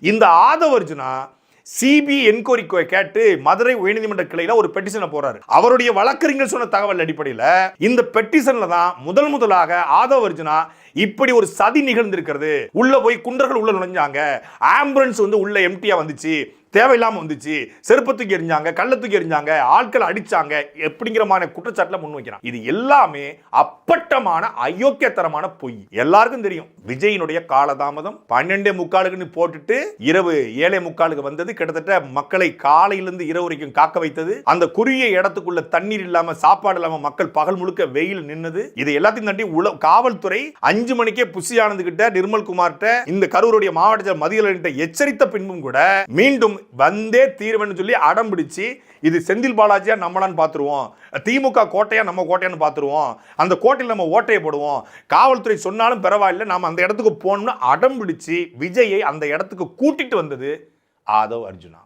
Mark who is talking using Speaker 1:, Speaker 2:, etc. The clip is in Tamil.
Speaker 1: இந்த ஆதவர்ஜுனா சிபி என்கொயரி கேட்டு மதுரை உயர்நீதிமன்ற கிளையில ஒரு பெட்டிஷனை போறாரு. அவருடைய வழக்கறிஞர் சொன்ன தகவல் அடிப்படையில் இந்த பெட்டிஷன்ல தான் முதல் முதலாக ஆதவர்ஜுனா இப்படி ஒரு சதி நிகழ்ந்திருக்கிறது. உள்ள போய் குண்டர்கள் உள்ள நுழைஞ்சாங்க. ஆம்புலன்ஸ் வந்து உள்ள எம்டியா வந்துச்சு. தேவையில்லாமல் வந்துச்சு. செருப்பு தூக்கி எறிஞ்சாங்க கள்ள தூக்கி எறிஞ்சாங்க ஆட்களை அடிச்சாங்க எப்படிங்கிற மாதிரி குற்றச்சாட்டில் முன் வைக்கிறான். இது எல்லாமே அப்பட்டமான அயோக்கியத்தரமான பொய். எல்லாருக்கும் தெரியும் விஜயினுடைய காலதாமதம் பன்னெண்டே முக்காலுக்குன்னு போட்டுட்டு இரவு ஏழே முக்காலுக்கு வந்தது. கிட்டத்தட்ட மக்களை காலையிலிருந்து இரவு வரைக்கும் காக்க வைத்தது. அந்த குறுகிய இடத்துக்குள்ள தண்ணீர் இல்லாம சாப்பாடு இல்லாம மக்கள் பகல் முழுக்க வெயில் நின்னது. இது எல்லாத்தையும் தாண்டி உள காவல்துறை அஞ்சு மணிக்கே புசி கிட்ட நிர்மல் குமார்கிட்ட இந்த கரூருடைய மாவட்ட செயலர் எச்சரித்த பின்பும் கூட மீண்டும் வந்தே தீர்வுன்னு சொல்லி அடம் பிடிச்சு இது செந்தில் பாலாஜியா நம்மளான்னு பார்த்துருவோம் திமுக கோட்டையா நம்ம கோட்டையான்னு பார்த்துருவோம் அந்த கோட்டையில் நம்ம ஓட்டையை போடுவோம். காவல்துறை சொன்னாலும் பரவாயில்ல நாம் அந்த இடத்துக்கு போகணும்னு அடம் பிடிச்சு விஜயை அந்த இடத்துக்கு கூட்டிட்டு வந்தது ஆதவ் அர்ஜுனா.